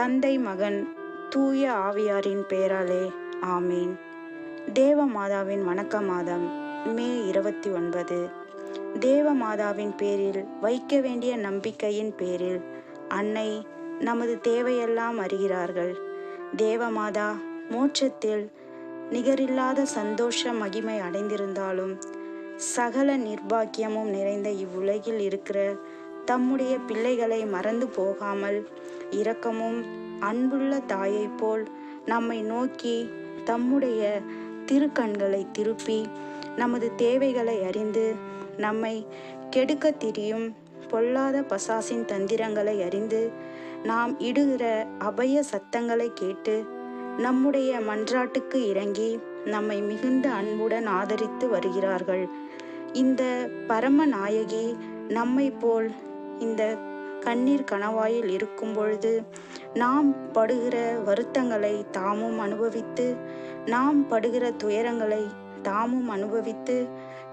தந்தை மகன் தூய ஆவியாரின் பெயராலே ஆமீன். தேவ மாதாவின் வணக்க மாதம் மே இருபத்தி ஒன்பது. தேவ மாதாவின் பேரில் வைக்க வேண்டிய நம்பிக்கையின் பேரில் அன்னை நமது தேவையெல்லாம் அறிகிறார்கள். தேவமாதா மோட்சத்தில் நிகரில்லாத சந்தோஷ மகிமை அடைந்திருந்தாலும் சகல நிர்பாக்கியமும் நிறைந்த இவ்வுலகில் இருக்கிற தம்முடைய பிள்ளைகளை மறந்து போகாமல் இரக்கமும் அன்புள்ள தாயைப் போல் நம்மை நோக்கி தம்முடைய திருக்கண்களை திருப்பி நமது தேவைகளை அறிந்து நம்மை கெடுக்க திரியும் பொல்லாத பசாசின் தந்திரங்களை அறிந்து நாம் இடுகிற அபய சத்தங்களை கேட்டு நம்முடைய மன்றாட்டுக்கு இறங்கி நம்மை மிகுந்த அன்புடன் ஆதரித்து வருகிறார்கள். இந்த பரம நாயகி நம்மை போல் இந்த கண்ணீர் கணவாயில் இருக்கும் பொழுது நாம் படுகிற வருத்தங்களை தாமும் அனுபவித்து நாம் படுகிற துயரங்களை தாமும் அனுபவித்து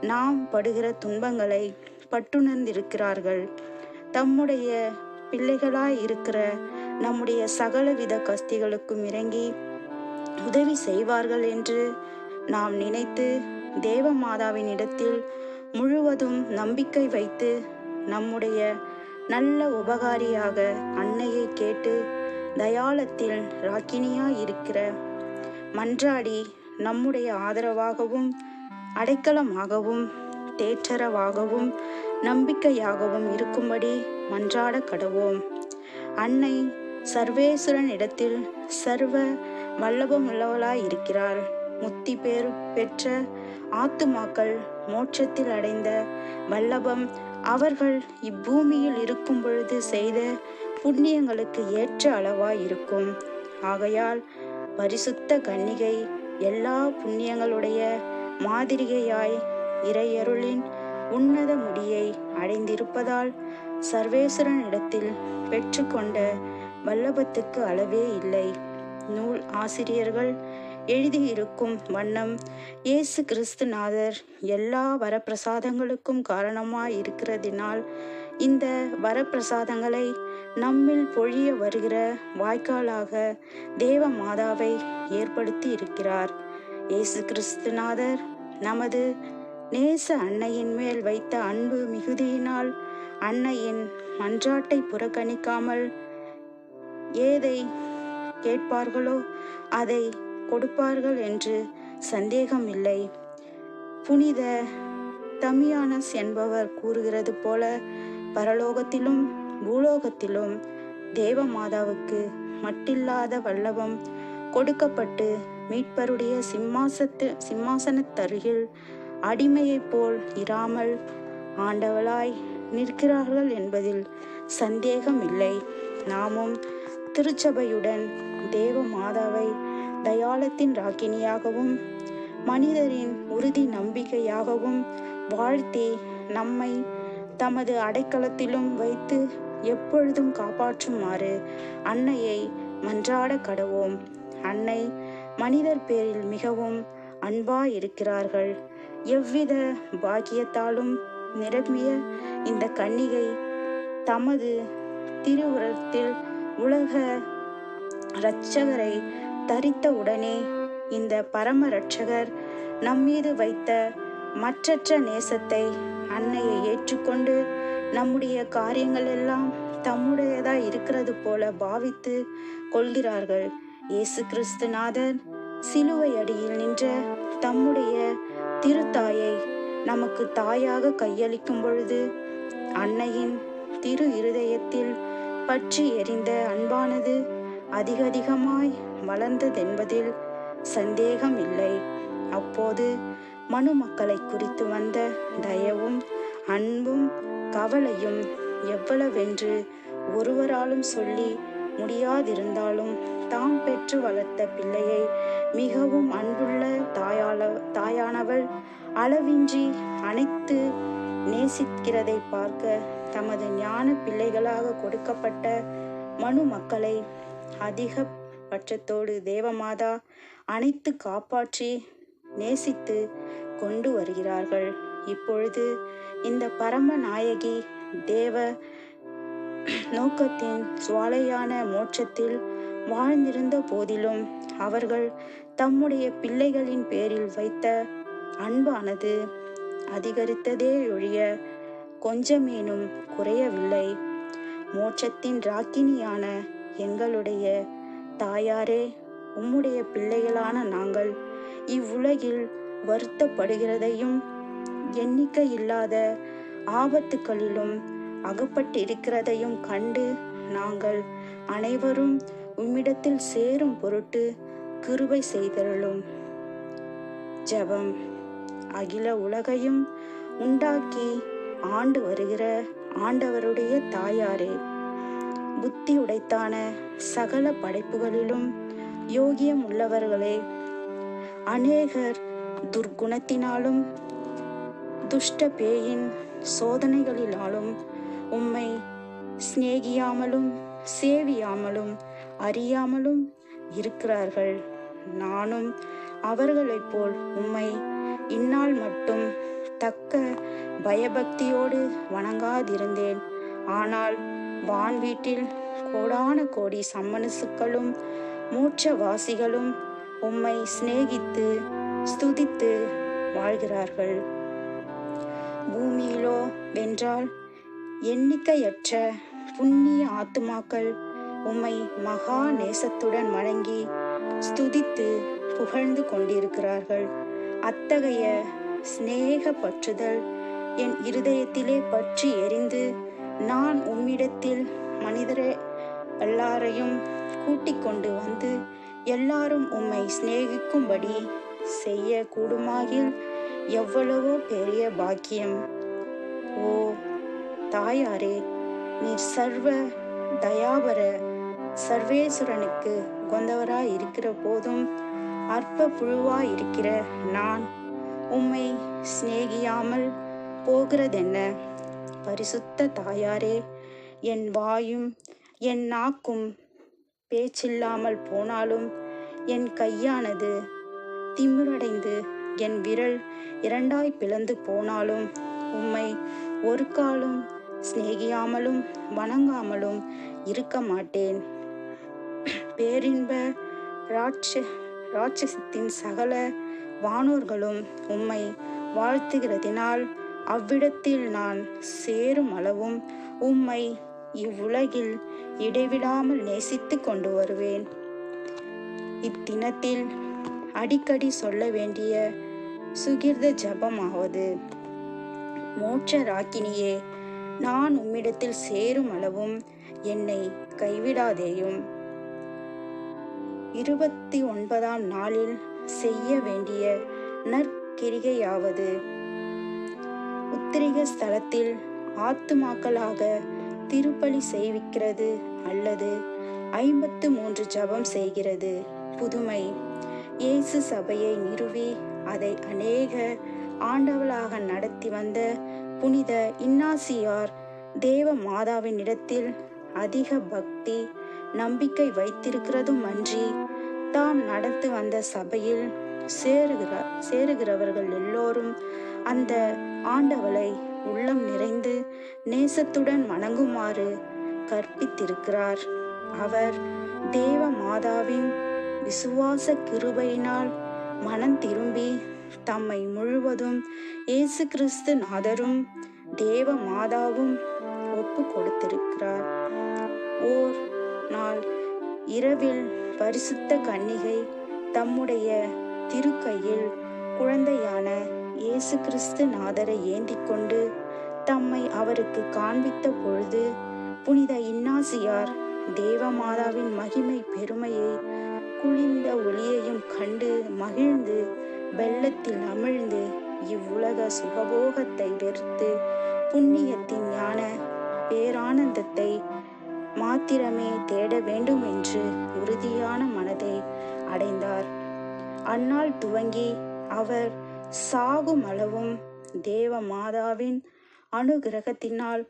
நாம் படுகிற துன்பங்களை பட்டுணர்ந்திருக்கிறார்கள். தம்முடைய பிள்ளைகளாய் இருக்கிற நம்முடைய சகலவித கஸ்திகளுக்கும் இறங்கி உதவி செய்வார்கள் என்று நாம் நினைத்து தேவ மாதாவின் இடத்தில் முழுவதும் நம்பிக்கை வைத்து நம்முடைய நல்ல உபகாரியாக அன்னையை கேட்டு தயாளத்தில் ராக்கினியாய் இருக்கிற மன்றாடி நம்முடைய ஆதரவாகவும் அடைக்கலமாகவும் தேற்றரவாகவும் நம்பிக்கையாகவும் இருக்கும்படி மன்றாட கடவோம். அன்னை சர்வேஸ்வரன் இடத்தில் சர்வ வல்லபமுள்ளவளாய் இருக்கிறார் முத்தி பேர் பெற்ற ஆத்துமாக்கள் மோட்சத்தில் அடைந்த வல்லபம் அவர்கள் இப்பூமியில் இருக்கும் பொழுது செய்த புண்ணியங்களுக்கு ஏற்ற அளவாய் இருக்கும் ஆகையால் பரிசுத்த கன்னிகை எல்லா புண்ணியங்களுடைய மாதிரிகையாய் இறையருளின் உன்னத முடியை அடைந்திருப்பதால் சர்வேஸ்வரன் இடத்தில் பெற்றுக்கொண்ட வல்லபத்துக்கு அளவே இல்லை. நூல் ஆசிரியர்கள் எழுதியிருக்கும் வண்ணம் இயேசு கிறிஸ்துநாதர் எல்லா வரப்பிரசாதங்களுக்கும் காரணமாய் இருக்கிறதினால் இந்த வரப்பிரசாதங்களை நம்மில் பொழிய வருகிற வாய்க்காலாக தேவ மாதாவை ஏற்படுத்தி இருக்கிறார் இயேசு கிறிஸ்துநாதர் நமது நேச அன்னையின் மேல் வைத்த அன்பு மிகுதியினால் அன்னையின் மன்றாட்டை புறக்கணிக்காமல் ஏதை கேட்பார்களோ அதை கொடுப்பார்கள் என்று சந்தேகம் இல்லை புனித தமியானஸ் என்பவர் கூறுகிறது போல பரலோகத்திலும் பூலோகத்திலும் தேவ மாதாவுக்கு மட்டில்லாத வல்லவம் கொடுக்கப்பட்டு மீட்பருடைய சிம்மாசத்து சிம்மாசனத்தருகில் அடிமையைப் போல் இராமல் ஆண்டவளாய் நிற்கிறார்கள் என்பதில் சந்தேகம் இல்லை நாமும் திருச்சபையுடன் தேவ மாதாவை தயாளத்தின் ராக்கினியாகவும் மனிதரின் உறுதி நம்பிக்கையாகவும் வாழ்த்தி நம்மை தமது அடைக்கலத்திலும் வைத்து எப்பொழுதும் காப்பாற்றுமாறு அன்னையை மன்றாட கடவோம். அன்னை மனிதர் பேரில் மிகவும் அன்பா இருக்கிறார்கள். எவ்வித பாக்கியத்தாலும் நிரம்பிய இந்த கன்னிகை தமது திருவுரத்தில் உலக இரட்சகரை தரித்த உடனே இந்த பரமரட்சகர் நம்மீது வைத்த மற்றற்ற நேசத்தை அன்னையை ஏற்றுக்கொண்டு நம்முடைய காரியங்கள் எல்லாம் தம்முடையதா இருக்கிறது போல பாவித்து கொள்கிறார்கள். இயேசு கிறிஸ்துநாதர் சிலுவை அடியில் நின்ற தம்முடைய திருத்தாயை நமக்கு தாயாக கையளிக்கும் பொழுது அன்னையின் திரு இருதயத்தில் பற்றி எரிந்த அன்பானது அதிக அதிகமாய் வளர்ந்ததென்பதில் சந்தேகம் இல்லை அப்போது மனு மக்களை குறித்து வந்த தயவும் அன்பும் கவலையும் எவ்வளவென்று ஒருவராலும் சொல்லி முடியாதிருந்தாலும் தாம் பெற்று வளர்த்த பிள்ளையை மிகவும் அன்புள்ள தாயாள தாயானவள் அளவின்றி அனைத்து நேசிக்கிறதை பார்க்க தமது ஞான பிள்ளைகளாக கொடுக்கப்பட்ட மனு மக்களை அதிக பட்சத்தோடு தேவமாதா அனைத்து காப்பாற்றி நேசித்து கொண்டு வருகிறார்கள். இப்பொழுது இந்த பரம நாயகி தேவ நோக்கத்தின் சுவாலையான மோட்சத்தில் வாழ்ந்திருந்த போதிலும் அவர்கள் தம்முடைய பிள்ளைகளின் பேரில் வைத்த அன்பானது அதிகரித்ததே ஒழிய கொஞ்சமேனும் குறையவில்லை. மோட்சத்தின் ராக்கினியான எங்களுடைய தாயாரே உம்முடைய பிள்ளைகளான நாங்கள் இவ்வுலகில் வருத்தப்படுகிறதையும் எண்ணிக்கை இல்லாத ஆபத்துக்களிலும் அகப்பட்டிருக்கிறதையும் கண்டு நாங்கள் அனைவரும் உம்மிடத்தில் சேரும் பொருட்டு கிருபை செய்தருளும். ஜெபம். அகில உலகையும் உண்டாக்கி ஆண்டு வருகிற ஆண்டவருடைய தாயாரே. புத்தி உடைத்தான சகல படைப்புகளிலும் யோகியம் உள்ளவர்களே அநேகர் துர்க்குணத்தினாலும் துஷ்ட பேயின் சோதனைகளினாலும் உம்மை சிநேகியாமலும் சேவியாமலும் அறியாமலும் இருக்கிறார்கள். நானும் அவர்களைப் போல் உம்மை இந்நாள் மட்டும் தக்க பயபக்தியோடு வணங்காதிருந்தேன். ஆனால் வான் வீட்டில் கோடான கோடி சம்மனசுக்களும் மூச்சவாசிகளும் உம்மை சிநேகித்து ஸ்துதித்து வாழ்கிறார்கள். பூமியிலோ வென்றால் எண்ணிக்கையற்ற புண்ணிய ஆத்துமாக்கள் உம்மை மகா நேசத்துடன் வணங்கி ஸ்துதித்து புகழ்ந்து கொண்டிருக்கிறார்கள். அத்தகைய சிநேக பற்றுதல் என் இருதயத்திலே பற்றி எரிந்து நான் உம்மிடத்தில் மனிதரை எல்லாரையும் கூட்டிக் கொண்டு வந்து எல்லாரும் உம்மை சிநேகிக்கும்படி செய்ய கூடுமாகில் எவ்வளவோ பெரிய பாக்கியம். ஓ தாயாரே நீர் சர்வ தயாபர சர்வேஸ்வரனுக்கு கொந்தவராய் இருக்கிற போதும் அற்ப புழுவாய் இருக்கிற நான் உம்மை சிநேகியாமல் போகிறதென்ன? பரிசுத்த தாயாரே என் வாயும் என் நாக்கும் பேச்சில்லாமல் போனாலும் என் கையானது திமிரடைந்து என் விரல் இரண்டாய் பிளந்து போனாலும் உம்மை ஒரு காலும் சிநேகியாமலும் வணங்காமலும் இருக்க மாட்டேன். பேரின்ப ராட்ச ராட்சசத்தின் சகல வானோர்களும் உம்மை வாழ்த்துகிறதினால் அவ்விடத்தில் நான் சேரும் அளவும் உம்மை இவ்வுலகில் இடைவிடாமல் நேசித்து கொண்டு வருவேன். இத்தினத்தில் அடிக்கடி சொல்ல வேண்டிய சுகிர்த ஜபமாவது. மோட்ச ராக்கினியே நான் உம்மிடத்தில் சேரும் அளவும் என்னை கைவிடாதேயும். இருபத்தி ஒன்பதாம் நாளில் செய்ய வேண்டிய நற்கிரிகையாவது உத்திரிக ஸ்தலத்தில் ஆத்துமாக்களாக திருப்பலி செய்விக்கிறது அல்லது ஐம்பத்து மூன்று ஜபம் செய்கிறது. புதுமை. இயேசு சபையை நிறுவி அதை அநேக ஆண்டவளாக நடத்தி வந்த புனித இன்னாசியார் தேவ மாதாவின் இடத்தில் அதிக பக்தி நம்பிக்கை வைத்திருக்கிறதும் அன்றி தாம் நடத்து வந்த சபையில் சேருகிற சேருகிறவர்கள் எல்லோரும் அந்த ஆண்டவளை உள்ளம் நிறைந்து நேசத்துடன் வணங்குமாறு கற்பித்திருக்கிறார். அவர் தேவ மாதாவின் விசுவாச கிருபையினால் மனம் திரும்பி தம்மை முழுவதும் இயேசு கிறிஸ்து நாதரும் தேவ மாதாவும் ஒப்பு கொடுத்திருக்கிறார் ஓர் நாள் இரவில் பரிசுத்த கன்னிகை தம்முடைய திருக்கையில் குழந்தையான இயேசு கிறிஸ்து நாதரை ஏந்தி கொண்டு தம்மை அவருக்கு காண்பித்த பொழுது புனித இன்னாசியார் தேவமாதாவின் மகிமை பெருமையை குளிர்ந்த ஒளியையும் கண்டு மகிழ்ந்து வெள்ளத்தில் அமிழ்ந்து இவ்வுலக சுகபோகத்தை வெறுத்து புண்ணியத்தின் ஞான பேரானந்தத்தை மாத்திரமே தேட வேண்டும் என்று உறுதியான மனதை அடைந்தார். அந்நாள் துவங்கி அவர் சாகும் அளவும் தேவ மாதாவின் அனுகிரகத்தினால்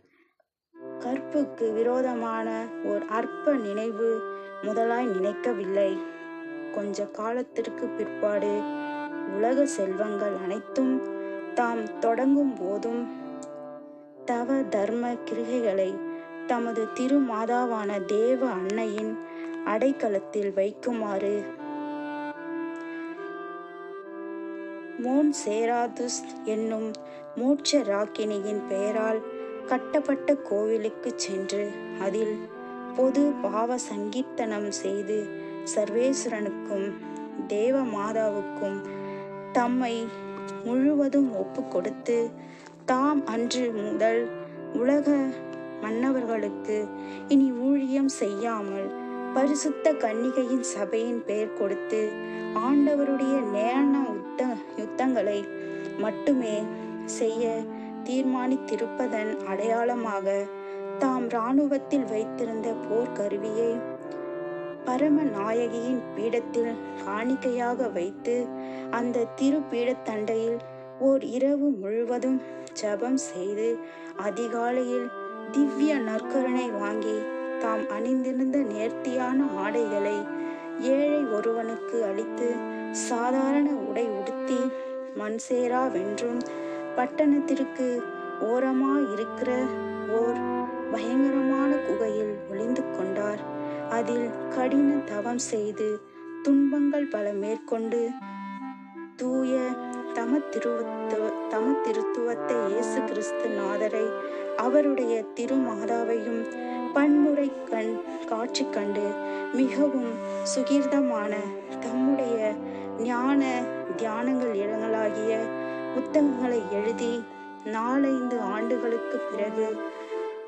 கற்புக்கு விரோதமான ஓர் அற்ப நினைவு முதலாய் நினைக்கவில்லை. கொஞ்ச காலத்திற்கு பிற்பாடு உலக செல்வங்கள் அனைத்தும் தாம் தொடங்கும் போதும் தவ தர்ம கிருகைகளை தமது திருமாதாவான தேவ அன்னையின் அடைக்கலத்தில் வைக்குமாறு மோன் சேராதுஸ் என்னும் மூச்ச ராக்கினியின் பெயரால் கட்டப்பட்ட கோவிலுக்கு சென்று அதில் பொது பாவ சங்கீர்த்தனம் செய்து சர்வேஸ்வரனுக்கும் தேவ மாதாவுக்கும் தம்மை முழுவதும் ஒப்பு கொடுத்து தாம் அன்று முதல் உலக மன்னவர்களுக்கு இனி ஊழியம் செய்யாமல் பரிசுத்த கன்னிகையின் சபையின் பெயர் கொடுத்து ஆண்டவருடைய செயல்களை மட்டுமே செய்ய தீர்மானித்திருப்பதன் அடையாளமாக தாம் இராணுவத்தில் வைத்திருந்த போர்க்கருவியை பரம நாயகியின் பீடத்தில் காணிக்கையாக வைத்து அந்த திருப்பீடத்தண்டையில் ஓர் இரவு முழுவதும் ஜபம் செய்து அதிகாலையில் திவ்ய நற்கருணை வாங்கி தாம் அணிந்திருந்த நேர்த்தியான ஆடைகளை ஏழை ஒருவனுக்கு அளித்து சாதாரண உடை உடுத்தி மண்சேரா வென்றும். பட்டணத்திற்கு ஓரமாயிருக்கிற ஓர் பயங்கரமான குகையில் ஒளிந்து கொண்டார். அதில் கடின தவம் செய்து துன்பங்கள் பல மேற்கொண்டு தூய தம திருவத்துவ திருத்துவத்தை இயேசு கிறிஸ்து நாதரை அவருடைய திருமாதாவையும் பன்முறை கண் காட்சி கண்டு மிகவும் சுகீர்தமான தம்முடைய ஞான தியானங்கள் இடங்களாகிய புத்தகங்களை எழுதி நாலைந்து ஆண்டுகளுக்கு பிறகு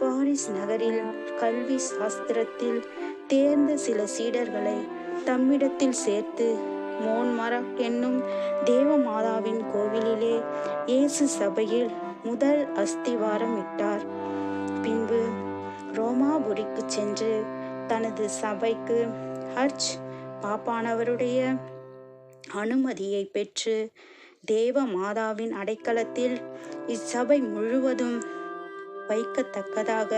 பாரிஸ் நகரில் கல்வி சாஸ்திரத்தில் தேர்ந்த சில சீடர்களை தம்மிடத்தில் சேர்த்து மோன்மரக் என்னும் தேவமாதாவின் கோவிலிலே இயேசு சபையில் முதல் அஸ்திவாரம் இட்டார். ரோமாபுரிக்கு சென்று தனது சபைக்கு ஹர்ச் பாப்பானவருடைய அனுமதியை பெற்று தேவ மாதாவின் அடைக்கலத்தில் இச்சபை முழுவதும் வைக்கத்தக்கதாக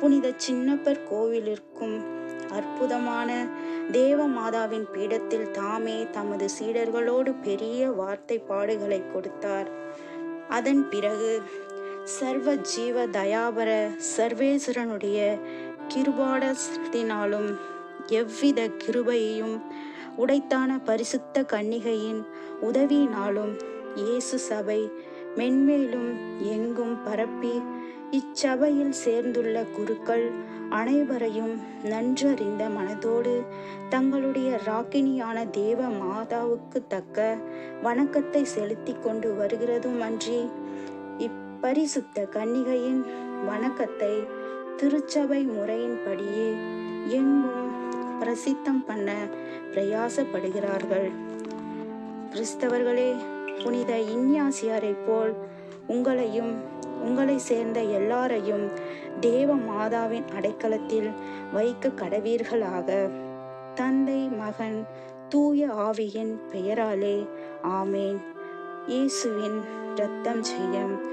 புனித சின்னப்பர் கோவிலிற்கும் அற்புதமான தேவ மாதாவின் பீடத்தில் தாமே தமது சீடர்களோடு பெரிய வார்த்தை பாடுகளை கொடுத்தார். அதன் பிறகு சர்வ ஜீவ தயாபர சர்வேஸ்வரனுடைய கிருபாடத்தினாலும் எவ்வித கிருபையையும் உடைத்தான பரிசுத்த கன்னிகையின் உதவியினாலும் இயேசு சபை மென்மேலும் எங்கும் பரப்பி இச்சபையில் சேர்ந்துள்ள குருக்கள் அனைவரையும் நன்றறிந்த மனதோடு தங்களுடைய ராக்கினியான தேவ மாதாவுக்கு தக்க வணக்கத்தை செலுத்தி கொண்டு வருகிறதும் அன்றி பரிசுத்த கன்னிகையின் வணக்கத்தை திருச்சபை முறையின்படியே எங்கும் பிரசித்தம் பண்ண பிரயாசப்படுகிறார்கள். கிறிஸ்தவர்களே புனித இன்யாசியாரைப் போல் உங்களையும் உங்களை சேர்ந்த எல்லாரையும் தேவ மாதாவின் அடைக்கலத்தில் வைக்க கடவீர்களாக. தந்தை மகன் தூய ஆவியின் பெயராலே ஆமேன். இயேசுவின் இரத்தம் செய்யும்